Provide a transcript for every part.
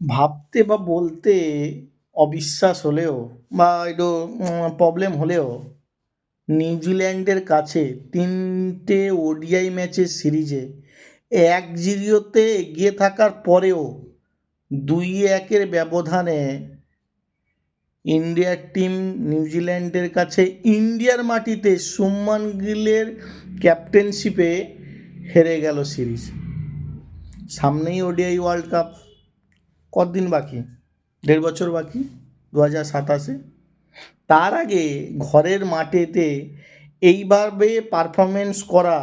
ভাবতে বা বলতে অবিশ্বাস হলেও বা একটু প্রবলেম হলেও নিউজিল্যান্ডের কাছে তিনটে ওডিআই ম্যাচের সিরিজে এক জিরোতে এগিয়ে থাকার পরেও দুই একের ব্যবধানে ইন্ডিয়ার টিম নিউজিল্যান্ডের কাছে ইন্ডিয়ার মাটিতে সুম্মান গিলের ক্যাপ্টেনশিপে হেরে গেল সিরিজ। সামনেই ওডিআই ওয়ার্ল্ড কাপ। কতদিন বাকি? দেড় বছর বাকি? দু হাজার সাতাশে? তার আগে ঘরের মাঠেতে এইভাবে পারফরমেন্স করা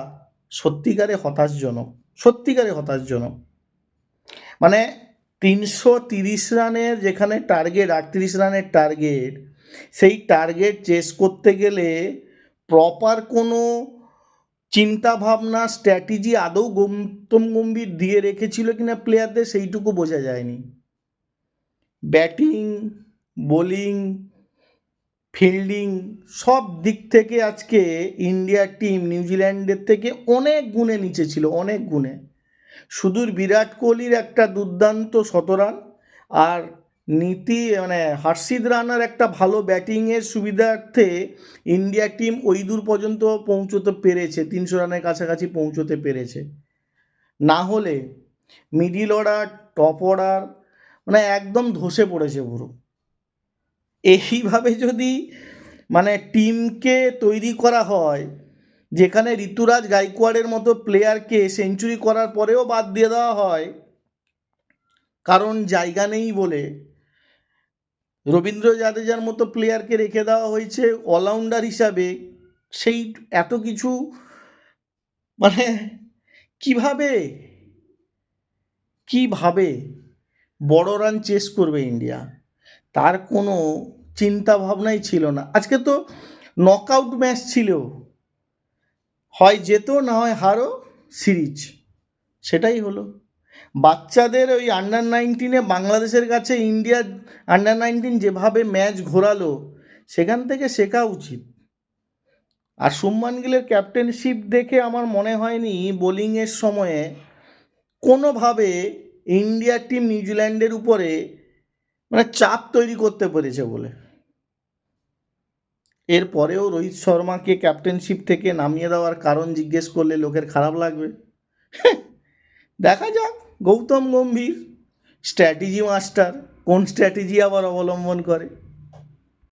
সত্যিকারে হতাশজনক সত্যিকারে হতাশজনক। মানে তিনশো তিরিশ রানের যেখানে টার্গেট আটত্রিশ রানের টার্গেট সেই টার্গেট চেস করতে গেলে প্রপার কোনো চিন্তা ভাবনা স্ট্র্যাটেজি আদৌ গৌতম গম্ভীর দিয়ে রেখেছিল কিনা প্লেয়ারদের সেইটুকু বোঝা যায়নি। ব্যাটিং, বোলিং, ফিল্ডিং সব দিক থেকে আজকে ইন্ডিয়ার টিম নিউজিল্যান্ডের থেকে অনেক গুণে নিচে ছিল, অনেক গুণে। শুধু বিরাট কোহলির একটা দুর্দান্ত শতরান আর নীতি মানে হার্ষিদ রানার একটা ভালো ব্যাটিংয়ের সুবিধার্থে ইন্ডিয়া টিম ওই দূর পর্যন্ত পৌঁছতে পেরেছে, তিনশো রানের কাছাকাছি পৌঁছতে পেরেছে। না হলে মিডিল অর্ডার, টপ অর্ডার মানে একদম ধসে পড়েছে পুরো। এইভাবে যদি মানে টিমকে তৈরি করা হয়, যেখানে ঋতুরাজ গাইকোয়াড়ের মতো প্লেয়ারকে সেঞ্চুরি করার পরেও বাদ দিয়ে দেওয়া হয়, কারণ জায়গা নেই বলে রবীন্দ্র জাদেজার মতো প্লেয়ারকে রেখে দেওয়া হয়েছে অলরাউন্ডার হিসাবে। সেই এত কিছু মানে কীভাবে? কীভাবে বড় রান চেস করবে ইন্ডিয়া? তার কোনো চিন্তা ভাবনাই ছিল না। আজকে তো নকআউট ম্যাচ ছিল। হয় যেত না হয় হারো সিরিজ। সেটাই হলো। বাচ্চাদের ওই আন্ডার নাইনটিনে বাংলাদেশের কাছে ইন্ডিয়া আন্ডার নাইনটিন যেভাবে ম্যাচ ঘোরালো, সেখান থেকে শেখা উচিত। আর শুভমান গিলের ক্যাপ্টেনশিপ দেখে আমার মনে হয়নি বোলিংয়ের সময়ে কোনোভাবে ইন্ডিয়ার টিম নিউজিল্যান্ডের উপরে মানে চাপ তৈরি করতে পেরেছে বলে। এরপরেও রোহিত শর্মাকে ক্যাপ্টেনশিপ থেকে নামিয়ে দেওয়ার কারণ জিজ্ঞেস করলে লোকের খারাপ লাগবে। দেখা যাক। গৌতম গম্ভীর স্ট্র্যাটেজি মাস্টার কোন স্ট্র্যাটেজি আবার অবলম্বন করে?